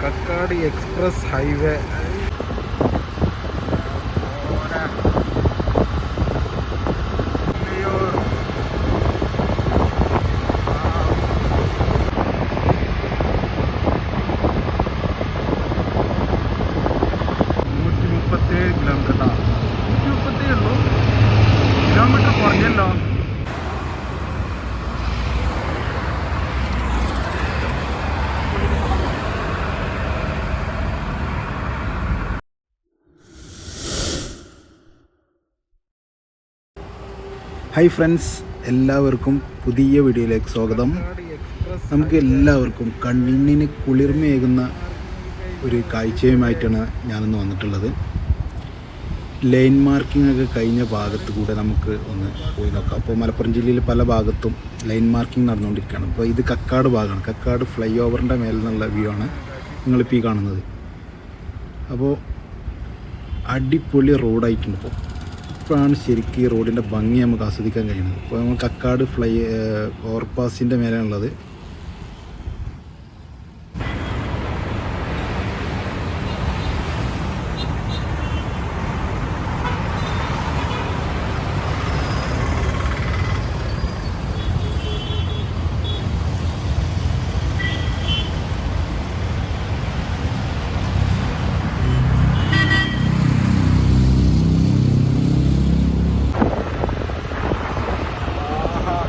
Kakkad express highway നൂറ്റി മുപ്പത്തേഴ് kilometre നൂറ്റി മുപ്പത്തേഴ് ഉള്ളൂ കിലോമീറ്റർ കുറഞ്ഞല്ലോ ഹായ് ഫ്രണ്ട്സ് എല്ലാവർക്കും പുതിയ വീഡിയോയിലേക്ക് സ്വാഗതം. നമുക്ക് എല്ലാവർക്കും കണ്ണിന് കുളിർമയേകുന്ന ഒരു കാഴ്ചയുമായിട്ടാണ് ഞാനിന്ന് വന്നിട്ടുള്ളത്. ലൈൻ മാർക്കിംഗ് ഒക്കെ കഴിഞ്ഞ ഭാഗത്ത് കൂടെ നമുക്ക് ഒന്ന് പോയി നോക്കാം. അപ്പോൾ മലപ്പുറം ജില്ലയിൽ പല ഭാഗത്തും ലൈൻ മാർക്കിംഗ് നടന്നുകൊണ്ടിരിക്കുകയാണ്. അപ്പോൾ ഇത് കക്കാട് ഭാഗമാണ്. കക്കാട് ഫ്ലൈ ഓവറിന്റെ മേലെ നിന്നുള്ള വ്യൂ ആണ് നിങ്ങളിപ്പോൾ ഈ കാണുന്നത്. അപ്പോൾ അടിപൊളി റോഡായിട്ടുണ്ട് ഇപ്പോൾ. ഇപ്പോഴാണ് ശരിക്കും ഈ റോഡിന്റെ ഭംഗി നമുക്ക് ആസ്വദിക്കാൻ കഴിയുന്നത്. ഇപ്പോൾ നമ്മൾ കക്കാട് ഫ്ലൈ ഓവർപാസിന്റെ മേലെയുള്ളത്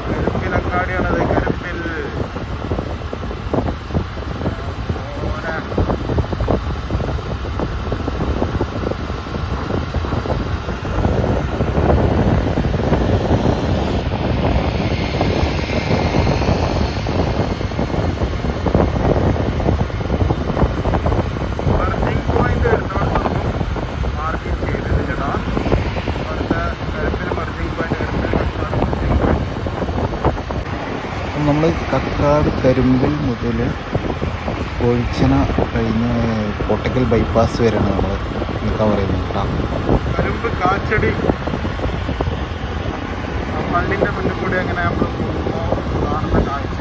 കരുപ്പിലങ്ങാടിയാണത് കരുപ്പിൽ മാർക്കിംഗ് പോയിന്റ് വരുന്നിടത്തൊന്നും മാർക്കിംഗ് ചെയ്തില്ല ചേട്ടാ അവിടുത്തെ കരുപ്പിൽ മാർക്കിംഗ് പോയിന്റ് വരുന്നത് നമ്മൾ കക്കാട് കരിമ്പിൽ മുതൽ കോഴിച്ചന കഴിഞ്ഞ് കോട്ടക്കൽ ബൈപ്പാസ് വരെയാണ് നമ്മൾ നിൽക്കാൻ പറയുന്നത് കേട്ടോ. കരിമ്പ് കാച്ചടി. പള്ളിന്റെ മുന്നിൽ കൂടി അങ്ങനെ നമ്മൾ കാണുന്ന കാഴ്ചയാണ്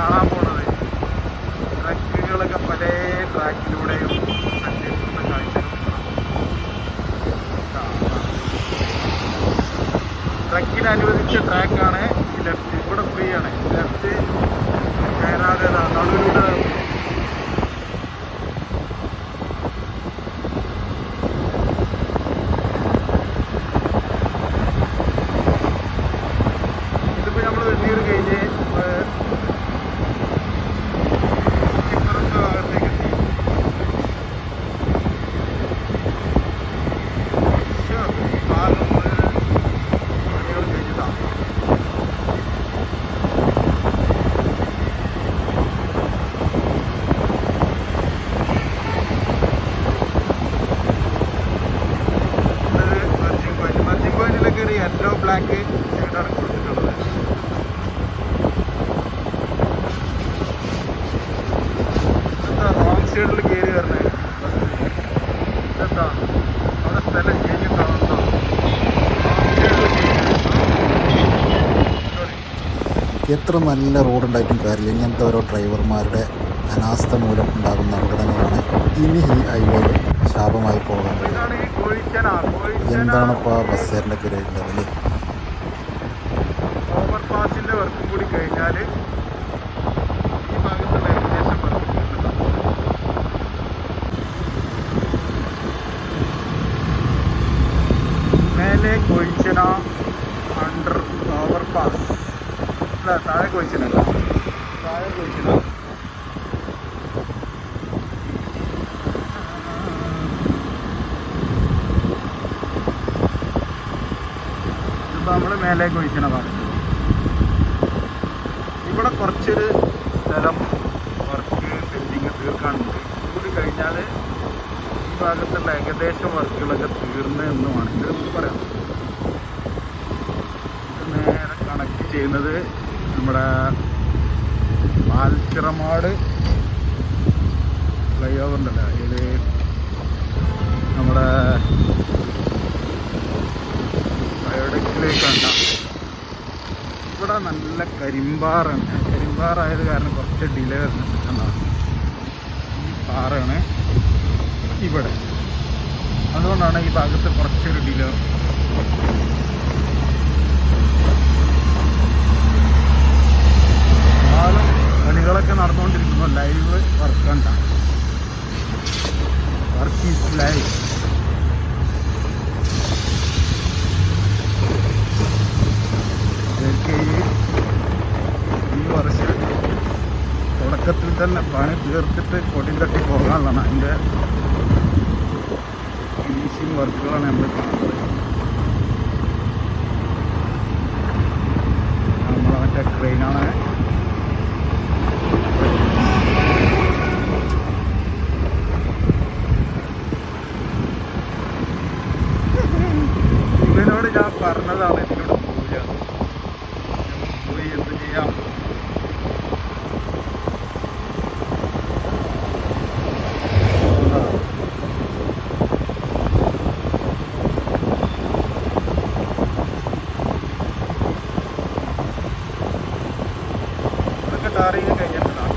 കാണാൻ പോണത്. ട്രക്കുകളൊക്കെ പല ട്രാക്കിലൂടെയും സഞ്ചരിക്കുന്ന കാഴ്ചകൾ ട്രക്കിന് അനുവദിച്ച ട്രാക്കാണ് എത്ര നല്ല റോഡുണ്ടായിട്ടും കാര്യമില്ല. ഇങ്ങനത്തെ ഓരോ ഡ്രൈവർമാരുടെ അനാസ്ഥ മൂലം ഉണ്ടാകുന്ന അപകടങ്ങളാണ് ഇനി ഈ ഹൈവേയിൽ ശാപമായി പോകാൻ എന്താണിപ്പോൾ ആ ബസ്സേറിന്റെ ഒക്കെ ഉണ്ടാവില്ലേ ലെവൽ ഓവർ പാസിന്റെ വർക്കും കൂടി കഴിഞ്ഞാൽ ഈ ഭാഗത്തുള്ള ഏകദേശം വർക്ക് തീർന്നിട്ടുണ്ടാവും. മേലെ കൊഴിച്ചന അണ്ടർ ഓവർ പാസ് അല്ല താഴെ കൊഴിച്ചന അല്ല താഴെ കൊഴിച്ചന ഇതിപ്പോൾ നമ്മൾ മേലേക്ക് ഒഴിക്കണ ഭാഗത്ത് ഇവിടെ കുറച്ചൊരു സ്ഥലം വർക്ക് ബിൽഡിങ് തീർക്കാനുണ്ട്. കൂടി കഴിഞ്ഞാൽ ഈ ഭാഗത്തുള്ള ഏകദേശം വർക്കുകളൊക്കെ തീർന്ന് എന്ന് വേണമെങ്കിൽ നമുക്ക് പറയാം. ഇത് നേരെ കണക്ട് ചെയ്യുന്നത് നമ്മുടെ പാൽച്ചിറമാട് ഫ്ലൈ ഓവർ ഉണ്ടല്ലോ. അതിൽ നമ്മുടെ ബയോഡെക്കിലേക്കണ്ട ഇവിടെ നല്ല കരിമ്പാറാണ് കരിമ്പാറായത് കാരണം കുറച്ച് ഡിലേ വരുന്നുണ്ട് കണ്ടോ? ഈ പാറയാണ് ഇവിടെ. അതുകൊണ്ടാണ് ഈ ഭാഗത്ത് കുറച്ചൊരു ഡിലേ കാലം കളികളൊക്കെ നടന്നുകൊണ്ടിരിക്കുന്നു. ലൈവ് വർക്കണ്ട വർക്ക് ഈസ് ലൈവ് ഇതൊക്കെ ഈ ഈ വർഷം തുടക്കത്തിൽ തീർത്തിട്ട് കൊടി തട്ടി പോകാനുള്ളതാണ്. അതിന്റെ ഫിനിഷിങ് വർക്കുകളാണ് നമ്മൾ കാണുന്നത്. നമ്മളെ മറ്റേ ട്രെയിനാണ് കഴിഞ്ഞിട്ടുണ്ടാവും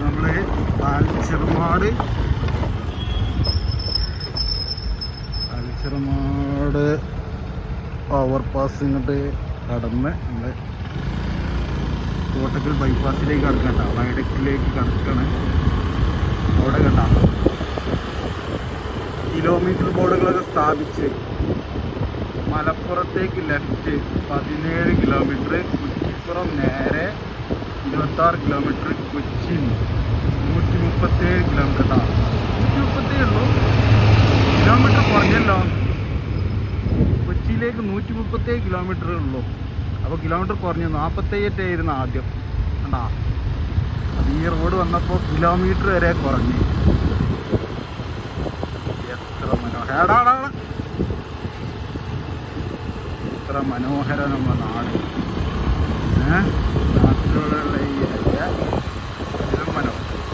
നമ്മൾ ചെറുമാട്. ചെറുമാട് ഓവർ പാസ് ഇങ്ങോട്ട് കടന്ന് നമ്മൾ കോട്ടക്കൽ ബൈപ്പാസിലേക്ക് കടക്കണ്ട വയടക്കിലേക്ക് കടക്കാണ്. അവിടെ കണ്ട കിലോമീറ്റർ ബോർഡുകളൊക്കെ സ്ഥാപിച്ച് മലപ്പുറത്തേക്ക് ലെഫ്റ്റ് പതിനേഴ് കിലോമീറ്റർ കുറ്റിപ്പുറം നേരെ ഇരുപത്താറ് കിലോമീറ്റർ കൊച്ചി നൂറ്റി മുപ്പത്തേഴ് കിലോമീറ്റർ നൂറ്റി മുപ്പത്തേഴ് ഉള്ളൂ. കിലോമീറ്റർ കുറഞ്ഞല്ലോ. കൊച്ചിയിലേക്ക് നൂറ്റി മുപ്പത്തേഴ് കിലോമീറ്ററേ ഉള്ളൂ. അപ്പോൾ കിലോമീറ്റർ കുറഞ്ഞു. നാൽപ്പത്തേഴായിരുന്നു ആദ്യം. കണ്ടാ? അത് ഈ റോഡ് വന്നപ്പോൾ കിലോമീറ്റർ വരെ കുറഞ്ഞു. എത്ര മനോഹരാണ് എത്ര മനോഹര നമ്മുടെ നാട്. ഏഹ് നാട്ടിലുള്ള ഈ ഏരിയ ഇതിലും മനോഹരം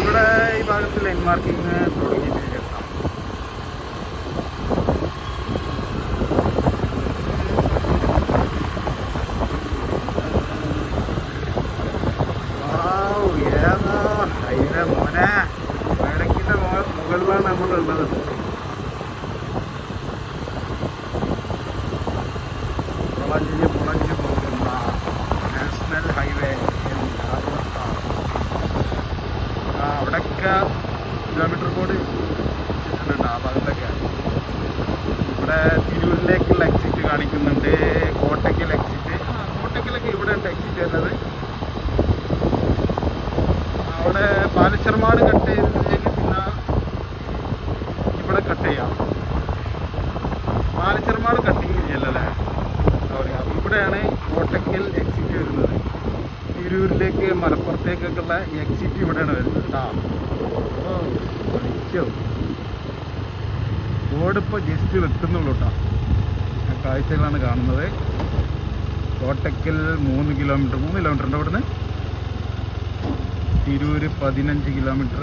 ഇവിടെ ഈ ഭാഗത്ത് ലൈൻ മാർക്കിങ് തുടങ്ങിയിട്ടില്ല കേട്ടോ കോട്ടയ്ക്കൽ എക്സിറ്റ് ആ കോട്ടയ്ക്കലൊക്കെ ഇവിടെ ഉണ്ട് എക്സിറ്റ് വരുന്നത് അവിടെ പാലച്ചർമാട് കട്ട് ചെയ്തതിലേക്ക് പിന്നെ ഇവിടെ കട്ട് ചെയ്യാം. പാലച്ചർമാട് കട്ടിങ് ചെയ്യല്ലേ അപ്പോൾ ഇവിടെയാണ് കോട്ടക്കൽ എക്സിറ്റ് വരുന്നത്. തിരൂരിലേക്ക് മലപ്പുറത്തേക്കൊക്കെയുള്ള എക്സിറ്റ് ഇവിടെയാണ് വരുന്നത് കേട്ടോ പഠിച്ചോ ജസ്റ്റ് വെക്കുന്നുള്ളൂ കേട്ടോ കാഴ്ചകളാണ് കാണുന്നത്. കോട്ടക്കൽ മൂന്ന് കിലോമീറ്റർ മൂന്ന് കിലോമീറ്റർ ഉണ്ട് ഇവിടുന്ന്? തിരൂര് പതിനഞ്ച് കിലോമീറ്റർ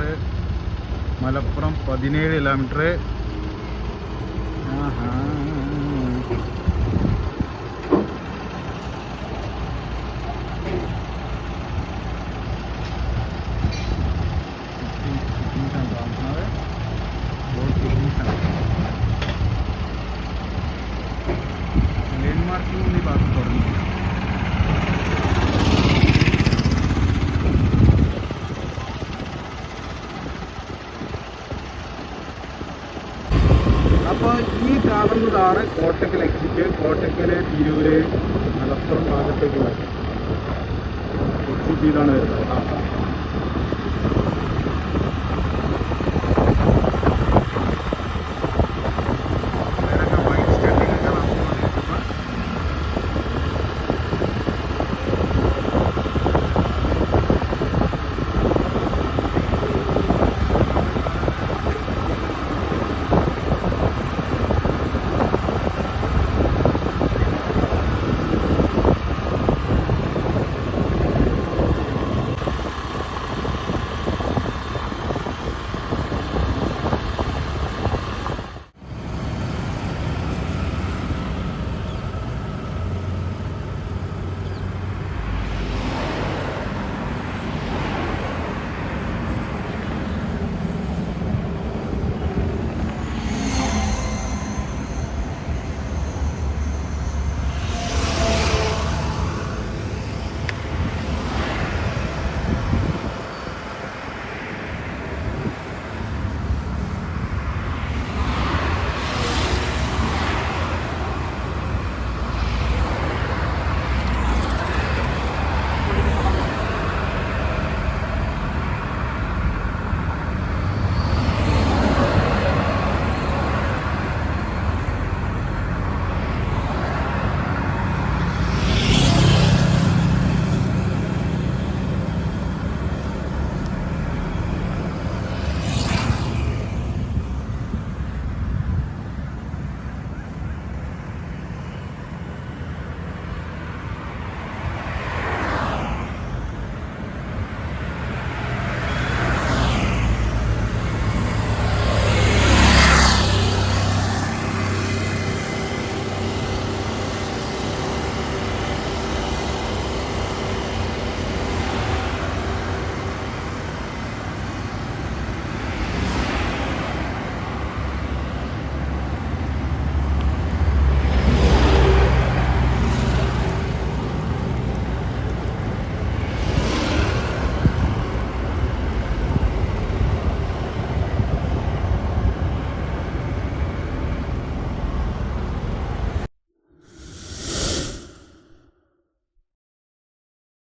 മലപ്പുറം പതിനേഴ് കിലോമീറ്റർ Uh-huh. ഈ കോട്ടക്കൽ എക്സിറ്റ് കോട്ടക്കൽ തിരൂര് മലപ്പുറം ഭാഗത്തേക്കുള്ള എക്സിറ്റ് ഇതാണ് വരുന്നത് ആ.